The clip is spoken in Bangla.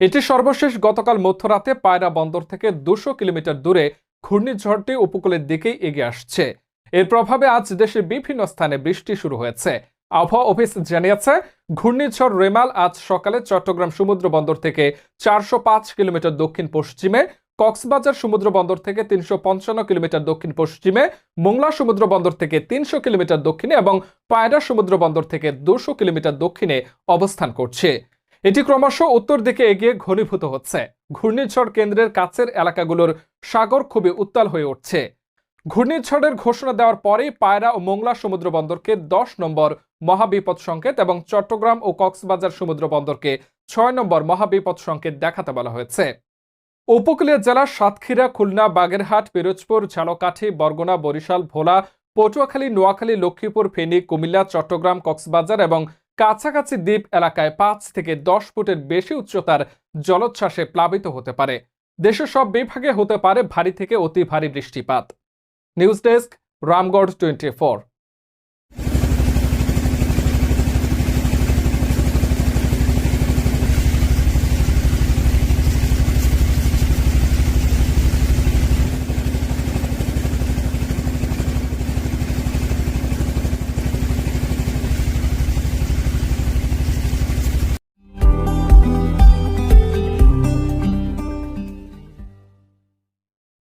এটি সর্বশেষ গতকাল মধ্যরাতে পায়রা বন্দর থেকে দুশো কিলোমিটার দূরে ঘূর্ণিঝড়টি উপকূলের দিকেই এগিয়ে আসছে। এর প্রভাবে আজ দেশের বিভিন্ন স্থানে বৃষ্টি শুরু হয়েছে। আবহাওয়া অফিস জানিয়েছে, ঘূর্ণিঝড় রেমাল আজ সকালে চট্টগ্রাম সমুদ্র বন্দর থেকে চারশো পাঁচ কিলোমিটার দক্ষিণ পশ্চিমে, কক্সবাজার সমুদ্র বন্দর থেকে তিনশো পঞ্চান্ন কিলোমিটার দক্ষিণ পশ্চিমে, মোংলা সমুদ্র বন্দর থেকে তিনশো কিলোমিটার দক্ষিণে এবং পায়রা সমুদ্র বন্দর থেকে দুশো কিলোমিটার দক্ষিণে অবস্থান করছে। এটি ক্রমশ উত্তর দিকে এগিয়ে ঘনীভূত হচ্ছে। ঘূর্ণিঝড় কেন্দ্রের কাছের এলাকাগুলোর সাগর খুবই উত্তাল হয়ে উঠছে। ঘূর্ণিঝড়ের ঘোষণা দেওয়ার পরেই পায়রা ও মোংলা সমুদ্র বন্দরকে দশ নম্বর মহাবিপদ সংকেত এবং চট্টগ্রাম ও কক্সবাজার সমুদ্র বন্দরকে ছয় নম্বর মহাবিপদ সংকেত দেখাতে বলা হয়েছে। উপকূলীয় জেলার সাতক্ষীরা, খুলনা, বাগেরহাট, পিরোজপুর, ঝালকাঠি, বরগুনা, বরিশাল, ভোলা, পটুয়াখালী, নোয়াখালী, লক্ষ্মীপুর, ফেনী, কুমিল্লা, চট্টগ্রাম, কক্সবাজার এবং কাছাকাছি দ্বীপ এলাকায় পাঁচ থেকে দশ ফুটের বেশি উচ্চতার জলোচ্ছ্বাসে প্লাবিত হতে পারে। দেশের সব বিভাগে হতে পারে ভারী থেকে অতি ভারী বৃষ্টিপাত। News desk, Ramgarh twenty